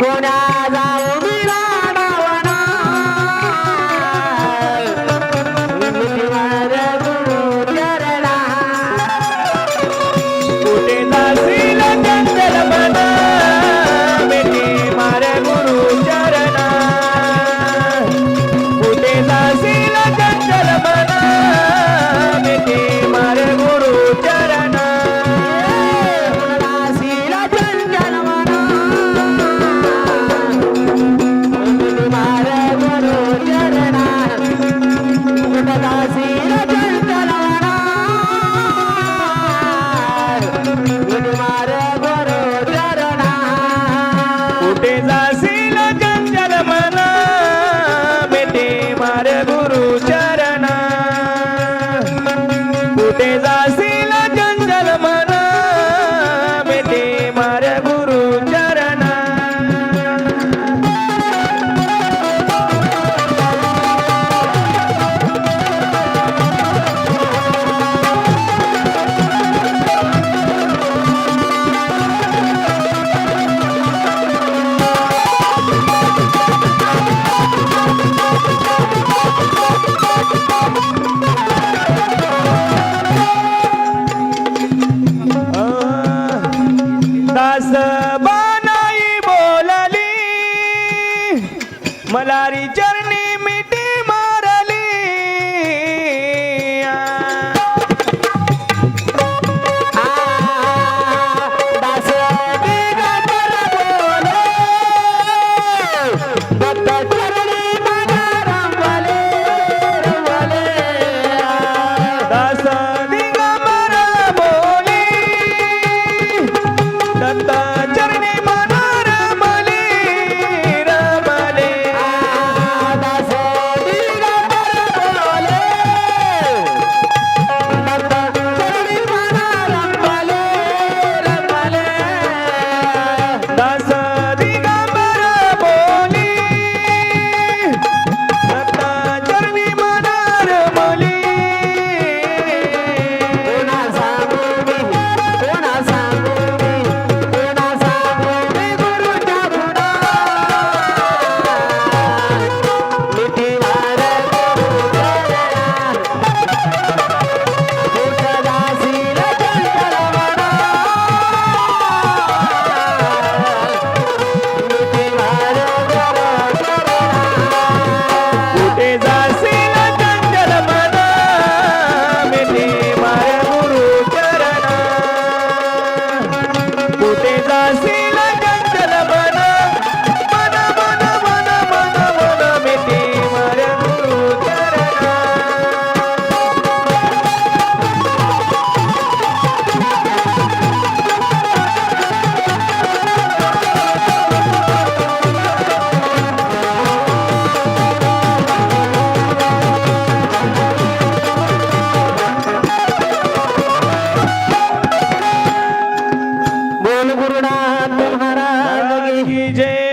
grown up. Malari चरणी ದಾಸ बोल गुरुनाथ महाराज की जय.